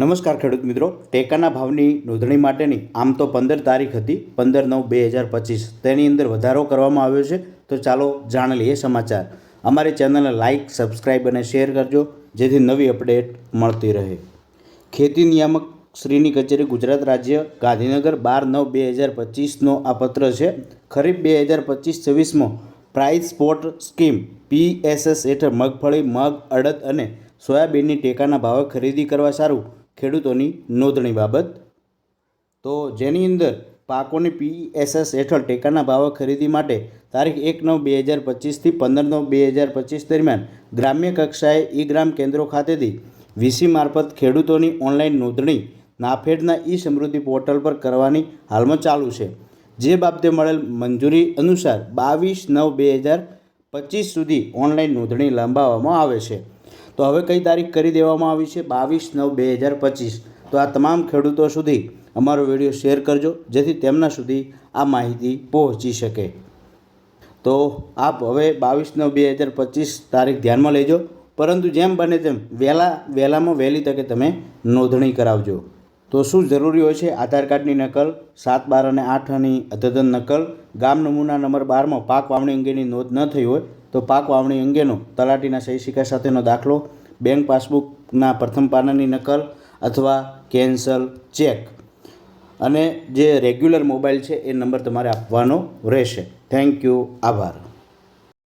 નમસ્કાર ખેડૂત મિત્રો. ટેકાના ભાવની નોંધણી માટેની આમ તો પંદર તારીખ હતી, પંદર નવ બે હજાર પચીસ. તેની અંદર વધારો કરવામાં આવ્યો છે. તો ચાલો જાણ લઈએ સમાચાર. અમારી ચેનલને લાઇક સબસ્ક્રાઇબ અને શેર કરજો, જેથી નવી અપડેટ મળતી રહે. ખેતી નિયામક શ્રીની કચેરી ગુજરાત રાજ્ય ગાંધીનગર બાર નવ બે હજાર પચીસનો આ પત્ર છે. ખરીફ બે હજાર પચીસ છવ્વીસમાં પ્રાઇસ સ્પોટ સ્કીમ પીએસએસ હેઠળ મગફળી, મગ, અડદ અને સોયાબીનની ટેકાના ભાવે ખરીદી કરવા સારું ખેડૂતોની નોંધણી બાબત. તો જેની અંદર પાકોની પીએસએસ હેઠળ ટેકાના ભાવે ખરીદી માટે તારીખ એક નવ બે હજાર પચીસથી પંદર નવ બે હજાર પચીસ દરમિયાન ગ્રામ્ય કક્ષાએ ઈ ગ્રામ કેન્દ્રો ખાતેથી વીસી મારફત ખેડૂતોની ઓનલાઈન નોંધણી નાફેડના ઈ સમૃદ્ધિ પોર્ટલ પર કરવાની હાલમાં ચાલુ છે. જે બાબતે મળેલ મંજૂરી અનુસાર બાવીસ નવ બે હજાર પચીસ સુધી ઓનલાઈન નોંધણી લંબાવવામાં આવે છે. તો હવે કઈ તારીખ કરી દેવામાં આવી છે? બાવીસ નવ બે હજાર પચીસ. તો આ તમામ ખેડૂતો સુધી અમારો વીડિયો શેર કરજો, જેથી તેમના સુધી આ માહિતી પહોંચી શકે. તો આપ હવે બાવીસ નવ બે હજાર પચીસ તારીખ ધ્યાનમાં લેજો. પરંતુ જેમ બને તેમ વહેલા, વહેલામાં વહેલી તકે તમે નોંધણી કરાવજો. તો શું જરૂરી હોય છે? આધાર કાર્ડની નકલ, સાત બાર અને આઠની અદ્યતન નકલ, ગામ નમૂના નંબર બારમાં પાક વાવણી અંગેની નોંધ ન થઈ હોય તો પાક વાવણી અંગેનો તલાટીના સહી સિક્કા સાથેનો દાખલો, બેંક પાસબુકના પ્રથમ પાનાની નકલ અથવા કેન્સલ ચેક. અને જે રેગ્યુલર મોબાઈલ છે એ નંબર તમારે આપવાનો રહેશે. થેન્ક યુ, આભાર.